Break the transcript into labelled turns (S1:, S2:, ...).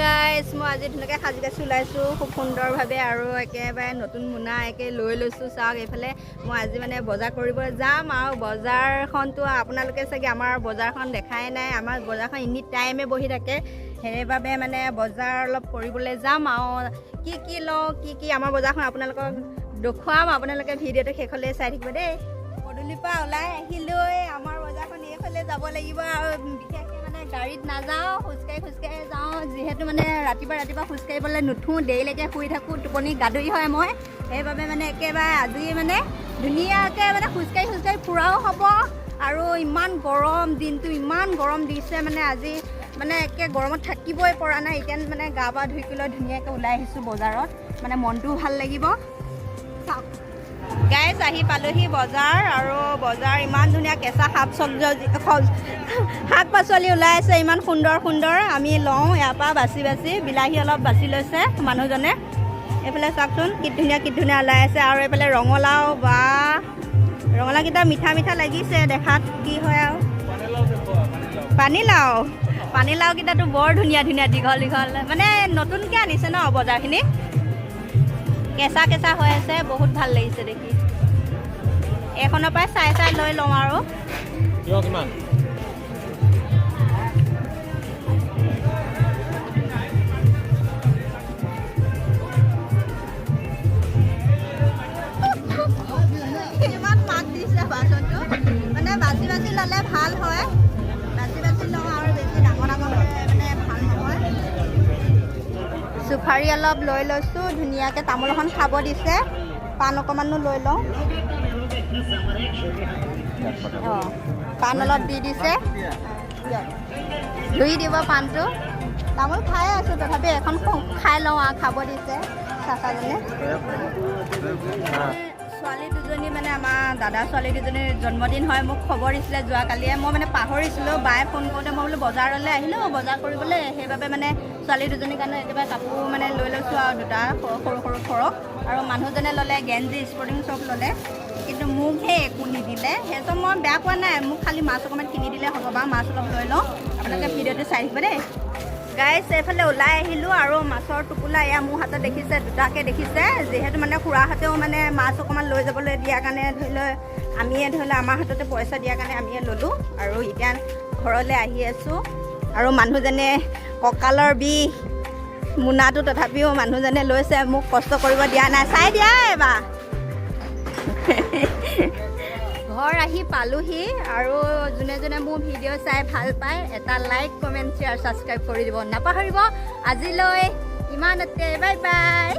S1: Guys মই আজি ধুনীয়াকৈ সাজি কাচি ওলাইছোঁ খুব সুন্দৰভাৱে আৰু একেবাৰে নতুন মোনা একে লৈ লৈছোঁ। চাওক এইফালে মই আজি মানে বজাৰ কৰিবলৈ যাম আৰু বজাৰখনতো আপোনালোকে চাগে আমাৰ বজাৰখন দেখাই নাই। আমাৰ বজাৰখন এনি টাইমে বহি থাকে। সেইবাবে মানে বজাৰ অলপ কৰিবলৈ যাম আৰু কি কি লওঁ কি কি আমাৰ বজাৰখন আপোনালোকক দেখুৱাম। আপোনালোকে ভিডিঅ'টো শেষলৈ চাই থাকিব দেই। পদূলিৰ পৰা ওলাই আহিলৈ আমাৰ বজাৰখন এইফালে যাব লাগিব আৰু বিশেষকৈ মানে গাড়ীত নাযাওঁ খোজকাঢ়ি খোজকাঢ়ি যাওঁ। যিহেতু মানে ৰাতিপুৱা ৰাতিপুৱা খোজকাঢ়িবলৈ নুঠোঁ দেৰিলৈকে শুই থাকোঁ টোপনি গাদৰি হয় মই। সেইবাবে মানে একেবাৰে আজি মানে ধুনীয়াকৈ মানে খোজকাঢ়ি খোজকাঢ়ি ফুৰাও হ'ব। আৰু ইমান গৰম দিনটো ইমান গৰম দিছে মানে আজি মানে একে গৰমত থাকিবই পৰা নাই। এতিয়া মানে গা পা ধুই পেলাই ধুনীয়াকৈ ওলাই আহিছোঁ বজাৰত। মানে মনটোও ভাল লাগিব। চাওক। গাইজ আহি পালোহি বজাৰ আৰু বজাৰ ইমান ধুনীয়া কেঁচা শাক চব্জি শাক পাচলি ওলাই আছে ইমান সুন্দৰ সুন্দৰ। আমি লওঁ ইয়াৰ পৰা বাছি বাছি বিলাহী অলপ বাছি লৈছে মানুহজনে। এইফালে চাওকচোন কি ধুনীয়া কি ধুনীয়া ওলাই আছে। আৰু এইফালে ৰঙালাও বা ৰঙালাওকেইটা মিঠা মিঠা লাগিছে দেখাত কি হয় আৰু। পানীলাও পানীলাওকেইটাতো বৰ ধুনীয়া ধুনীয়া দীঘল দীঘল। মানে নতুনকৈ আনিছে ন বজাৰখিনি? কেঁচা কেঁচা হৈ আছে বহুত ভাল লাগিছে দেখি। এইখনৰ পৰাই চাই চাই লৈ লওঁ আৰু। ইমান মাত দিছে বাচনটো। মানে বাছি বাছি ল'লে ভাল হয়। বাছি বাছি লওঁ আৰু বেছি। চুফাৰী অলপ লৈ লৈছোঁ ধুনীয়াকৈ তামোল এখন খাব দিছে। পাণ অকণমানো লৈ লওঁ। অঁ পাণ অলপ দি দিছে। ধুই দিব পাণটো। তামোল খাই আছোঁ তথাপি এখন খাই লওঁ আৰু খাব দিছে। চাচাজনে। ছোৱালী দুজনী মানে আমাৰ দাদা ছোৱালী দুজনীৰ জন্মদিন হয়, মোক খবৰ দিছিলে যোৱাকালিয়ে। মই মানে পাহৰিছিলোঁ, বায়ে ফোন কৰোঁতে মই বোলো বজাৰলৈ আহিলোঁ, বজাৰ কৰিবলৈ। সেইবাবে মানে ছোৱালী দুজনীৰ কাৰণে একেবাৰে কাপোৰ মানে লৈ লৈছোঁ আৰু দুটা সৰু সৰু ফৰক আৰু মানুহজনে ল'লে, গেঞ্জি স্পৰ্টিং চব ল'লে। কিন্তু মোকহে একো নিদিলে। সেইচব মই বেয়া পোৱা নাই। মোক খালি মাছ অকণমান কিনি দিলে হ'ব বাৰু, মাছ অলপ লৈ লওঁ। আপোনালোকে ভিডিঅ'টো চাই থাকিব দেই। গাইছ এইফালে ওলাই আহিলোঁ আৰু মাছৰ টোপোলা এয়া মোৰ হাতত দেখিছে দুটাকৈ দেখিছে। যিহেতু মানে খুৰাহঁতেও মানে মাছ অকণমান লৈ যাবলৈ দিয়াৰ কাৰণে ধৰি লওক আমিয়ে ধৰি লওক আমাৰ হাততে পইচা দিয়াৰ কাৰণে আমিয়ে ল'লোঁ আৰু এতিয়া ঘৰলৈ আহি আছোঁ। আৰু মানুহজনে কঁকালৰ বিষ মোনাটো তথাপিও মানুহজনে লৈছে মোক কষ্ট কৰিব দিয়া নাই। চাই দিয়া এবাৰ ঘৰ আহি পালোহি আৰু যোনে যোনে মোৰ ভিডিঅ' চাই ভাল পায় এটা লাইক কমেণ্ট শ্বেয়াৰ ছাবস্ক্ৰাইব কৰি দিব। নাপাহৰিব। আজিলৈ ইমানতে বাই বাই